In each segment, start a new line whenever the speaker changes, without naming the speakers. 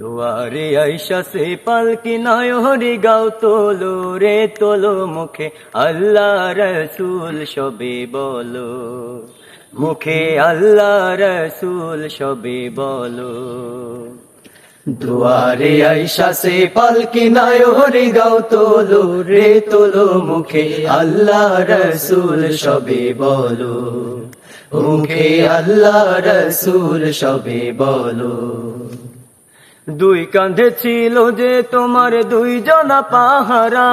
দুয়ারে আইসা সে পালকি নয়রি গাও তোলো রে, তোলো মুখে। আল্লাহ রসুল সবে বলো, মুখে আল্লাহ রসুল সবে বলো। দুয়ারে আইসা সে পালকি নয়রি গাও তোলো রে, তোলো মুখে। আল্লাহ রসুল সবে বলো, মুখে আল্লাহ রসুল সবে বলো। দুই কাঁধে ছিল যে তোমার দুই জনা পাহারা,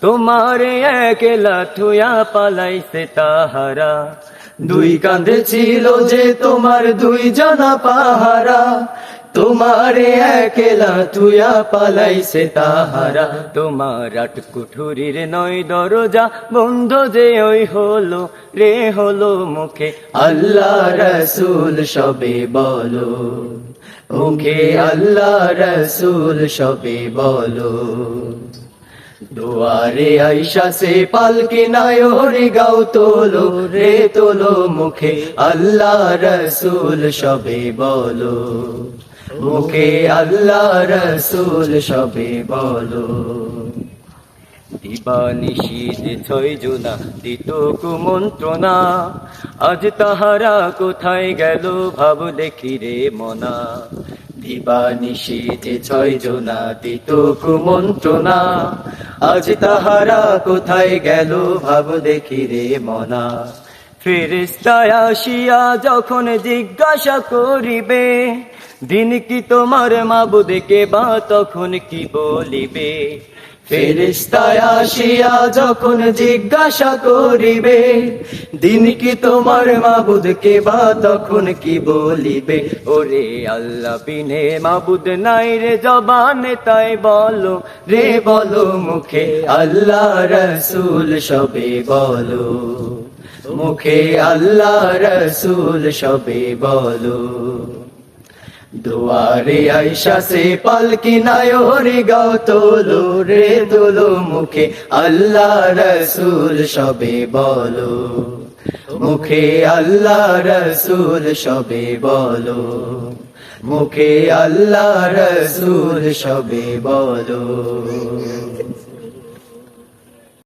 তোমার একলা থুয়া পালাইছে তাহারা। দুই কাঁধে ছিল যে তোমার দুই জনা পাহারা তোমার একলা পালাই পালাইছে তাহারা। তোমার কুঠুরির নয় দরজা, বন্ধ যে ওই হলো, রে হলো মুখে। আল্লাহ রসুল সবে বলো, মুখে আল্লাহ রসুল সবে বলো। দুয়ারে আইসা সে পালকি নায়রে গাও তোলো, রে তোলো মুখে আল্লাহ রসুল সবে বলো। মুখে আল্লাহ রসুল সবে বলো। দিবানিশীত ছয় জোনা দিত কুমন্ত্রণা আজ তাহারা কোথায় গেল ভাব দেখি রে মনা। দিবানিশীত ছয় জোনা, দিত কুমন্ত্রণা। আজ তাহারা কোথায় গেল ভাব দেখি রে মনা। ফেরিস্তায় আসিয়া যখন জিজ্ঞাসা করিবে দিন কি তোমার মাবুদকে বা তখন কি বলিবে? ফেরিস্তায় আসিয়া যখন জিজ্ঞাসা করিবে, দিন কি তোমার মাবুদকে বা তখন কি বলিবে? ওরে আল্লাহ, বিনে মাবুদ নাই রে জবানে, তাই বলো রে, বলো মুখে, আল্লাহ রসুল সবে বলো। মুখে আল্লাহ রসুল সবে বলো। দুয়ারে আইসা সে পালকি নায়রে গাও তোলো রে তোলো মুখে, আল্লাহ রসুল সবে বলো। মুখে আল্লাহ রসুল সবে বলো। মুখে আল্লাহ রসুল সবে বলো।